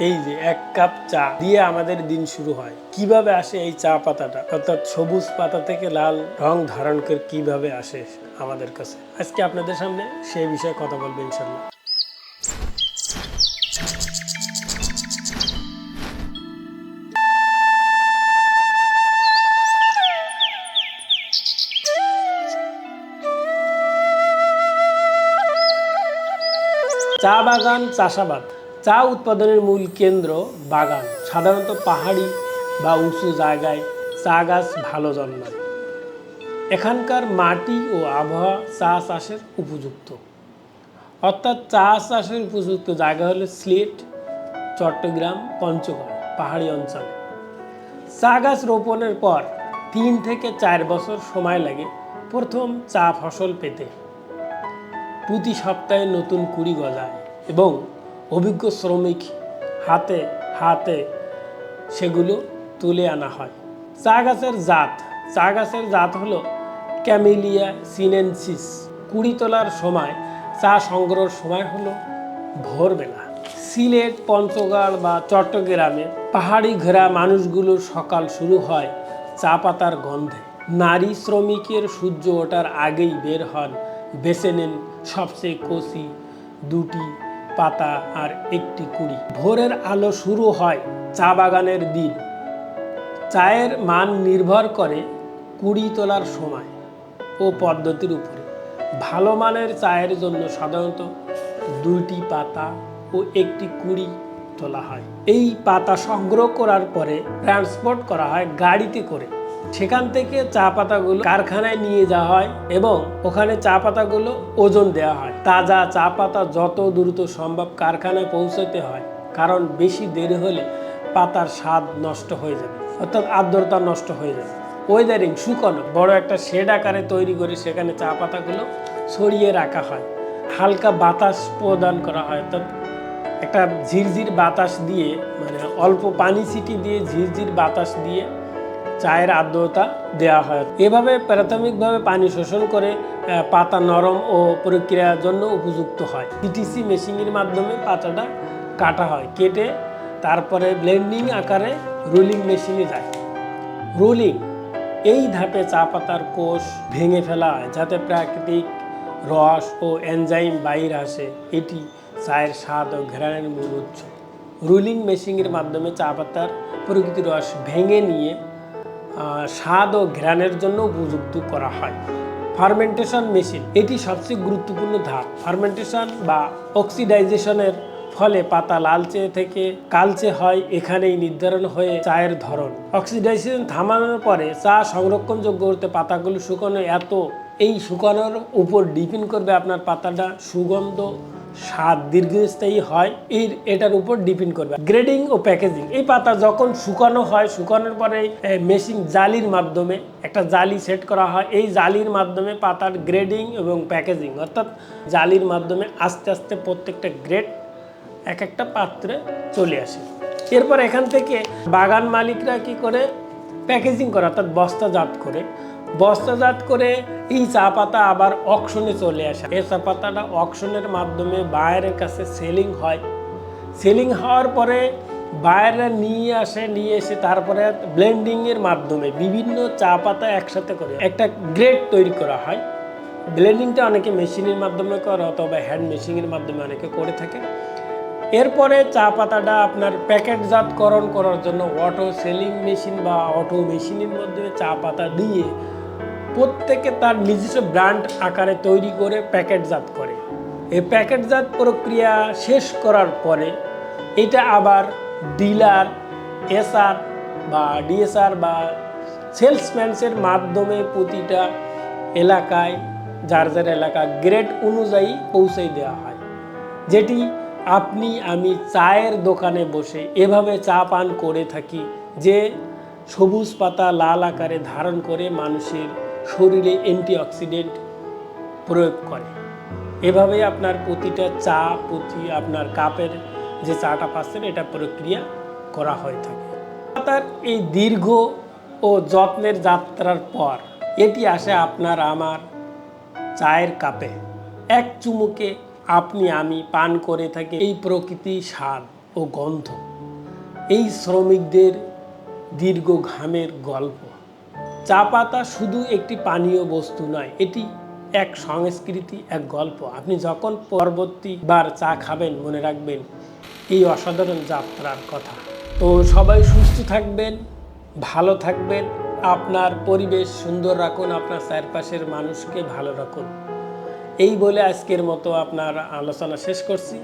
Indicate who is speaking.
Speaker 1: এই যে এক কাপ চা দিয়ে আমাদের দিন শুরু হয়। কীভাবে আসে এই চা পাতাটা? অর্থাৎ সবুজ পাতা থেকে লাল রং ধারণ করে কীভাবে আসে আমাদের কাছে? আজকে আপনাদের সামনে সেই বিষয়ে কথা বলব ইনশাল্লাহ চা বাগান, চাষাবাদ। চা উৎপাদনের মূল কেন্দ্র বাগান। সাধারণত পাহাড়ি বা উঁচু জায়গায় চা গাছ ভালো জন্মায়। এখানকার মাটি ও আবহাওয়া চা চাষের উপযুক্ত। অর্থাৎ চা চাষের উপযুক্ত জায়গা হলো সিলেট, চট্টগ্রাম, পঞ্চগড় পাহাড়ি অঞ্চল। চা গাছ রোপণের পর তিন থেকে চার বছর সময় লাগে প্রথম চা ফসল পেতে। প্রতি সপ্তাহে নতুন কুড়ি গজায় এবং অভিজ্ঞ শ্রমিক হাতে হাতে সেগুলো তুলে আনা হয়। চা গাছের জাত। চা গাছের জাত হলো ক্যামেলিয়া সিনেনসিস। কুড়ি তোলার সময়, চা সংগ্রহের সময় হলো ভোরবেলা। সিলেট, পঞ্চগড় বা চট্টগ্রামে পাহাড়ি ঘেরা মানুষগুলোর সকাল শুরু হয় চা পাতার গন্ধে। নারী শ্রমিকের সূর্য ওঠার আগেই বের হন, বেছে নেন সবচেয়ে কচি দুটি পাতা আর একটি কুড়ি। ভোরের আলো শুরু হয় চা বাগানের দিন। চায়ের মান নির্ভর করে কুড়ি তোলার সময় ও পদ্ধতির উপরে। ভালো মানের চায়ের জন্য সাধারণত দুইটি পাতা ও একটি কুড়ি তোলা হয়। এই পাতা সংগ্রহ করার পরে ট্রান্সপোর্ট করা হয় গাড়িতে করে। সেখান থেকে চা পাতাগুলো কারখানায় নিয়ে যাওয়া হয় এবং ওখানে চা পাতাগুলো ওজন দেওয়া হয়। তাজা চা পাতা যত দ্রুত সম্ভব কারখানায় পৌঁছাতে হয়, কারণ বেশি দেরি হলে পাতার স্বাদ নষ্ট হয়ে যাবে, অর্থাৎ আর্দ্রতা নষ্ট হয়ে যাবে। ওয়েদারিং শুকনো, বড় একটা শেড আকারে তৈরি করে সেখানে চা পাতাগুলো ছড়িয়ে রাখা হয়। হালকা বাতাস প্রদান করা হয়, অর্থাৎ একটা ঝিরঝির বাতাস দিয়ে মানে অল্প পানি ছিটি দিয়ে ঝিরঝির বাতাস দিয়ে চায়ের আর্দ্রতা দেওয়া হয়। এভাবে প্রাথমিকভাবে পানি শোষণ করে পাতা নরম ও প্রক্রিয়ার জন্য উপযুক্ত হয়। পিটিসি মেশিনের মাধ্যমে পাতাটা কাটা হয়, কেটে তারপরে ব্লেন্ডিং আকারে রোলিং মেশিনে যায়। রোলিং এই ধাপে চা পাতার কোষ ভেঙে ফেলা হয়, যাতে প্রাকৃতিক রস ও এনজাইম বাইর আসে। এটি চায়ের স্বাদ ও ঘেরানের মূল উৎস। রুলিং মেশিনের মাধ্যমে চা পাতার প্রকৃতি রস ভেঙে নিয়ে স্বাদ ও ঘ্রাণের জন্য উপযুক্ত করা হয়। ফার্মেন্টেশন মেশিন, এটি সবচেয়ে গুরুত্বপূর্ণ ধাপ। ফার্মেন্টেশন বা অক্সিডাইজেশনের ফলে পাতা লালচে থেকে কালচে হয়, এখানেই নির্ধারণ হয়ে চায়ের ধরন। অক্সিডাইজেশন থামানোর পরে চা সংরক্ষণযোগ্য করতে পাতাগুলো শুকানো, এত এই শুকানোর উপর ডিপেন্ড করবে আপনার পাতাটা সুগন্ধ স্বাদ দীর্ঘস্থায়ী হয়, এর, এটার উপর ডিপেন্ড করবে। গ্রেডিং ও প্যাকেজিং এই পাতা যখন শুকানো হয়, শুকানোর পরে মেশিন জালির মাধ্যমে, একটা জালি সেট করা হয়, এই জালির মাধ্যমে পাতার গ্রেডিং এবং প্যাকেজিং অর্থাৎ জালির মাধ্যমে আস্তে আস্তে প্রত্যেকটা গ্রেড এক একটা পাত্রে চলে আসে। এরপর এখান থেকে বাগান মালিকরা কি করে? প্যাকেজিং করে, অর্থাৎ বস্তাজাত করে। বস্তাজাত করে এই চা পাতা আবার অকশনে চলে আসে। এই চা পাতাটা অকশনের মাধ্যমে বায়ারের কাছে সেলিং হয়। সেলিং হওয়ার পরে বায়াররা নিয়ে আসে, নিয়ে এসে তারপরে ব্লেন্ডিংয়ের মাধ্যমে বিভিন্ন চা পাতা একসাথে করে। একটা গ্রেড তৈরি করা হয়। ব্লেন্ডিংটা অনেকে মেশিনের মাধ্যমে করে অথবা হ্যান্ড মেশিনের মাধ্যমে অনেকে করে থাকে। এরপরে চা পাতাটা আপনার প্যাকেটজাতকরণ করার জন্য অটো সেলিং মেশিন বা অটো মেশিনের মাধ্যমে চা পাতা দিয়ে প্রত্যেকে তার নিজস্ব ব্র্যান্ড আকারে তৈরি করে প্যাকেটজাত করে। এই প্যাকেটজাত প্রক্রিয়া শেষ করার পরে এটা আবার ডিলার, এসআর বা ডিএসআর বা সেলসম্যানসের মাধ্যমে প্রতিটা এলাকায়, যার যার এলাকা গ্রেড অনুযায়ী পৌঁছে দেওয়া হয়। যেটি আপনি, আমি চায়ের দোকানে বসে এভাবে চা পান করে থাকি যে সবুজ পাতা লাল আকারে ধারণ করে মানুষের শরীরে অ্যান্টিঅক্সিডেন্ট প্রয়োগ করে। এভাবে আপনার প্রতিটা চা, প্রতি আপনার কাপের যে চাটা পাচ্ছেন, এটা প্রক্রিয়া করা হয়ে থাকে। তার এই দীর্ঘ ও যত্নের যাত্রার পর এটি আসে আপনার আমার চায়ের কাপে। এক চুমুকে আপনি, আমি পান করে থাকি এই প্রকৃতি স্বাদ ও গন্ধ। এই শ্রমিকদের দীর্ঘ ঘামের গল্প। চা পাতা শুধু একটি পানীয় বস্তু নয়, এটি এক সংস্কৃতি, এক গল্প। আপনি যখন পরবর্তীবার চা খাবেন, মনে রাখবেন এই অসাধারণ যাত্রার কথা। তো সবাই সুস্থ থাকবেন, ভালো থাকবেন, আপনার পরিবেশ সুন্দর রাখুন, আপনার চারপাশের মানুষকে ভালো রাখুন। এই বলে আজকের মতো আপনার আলোচনা শেষ করছি।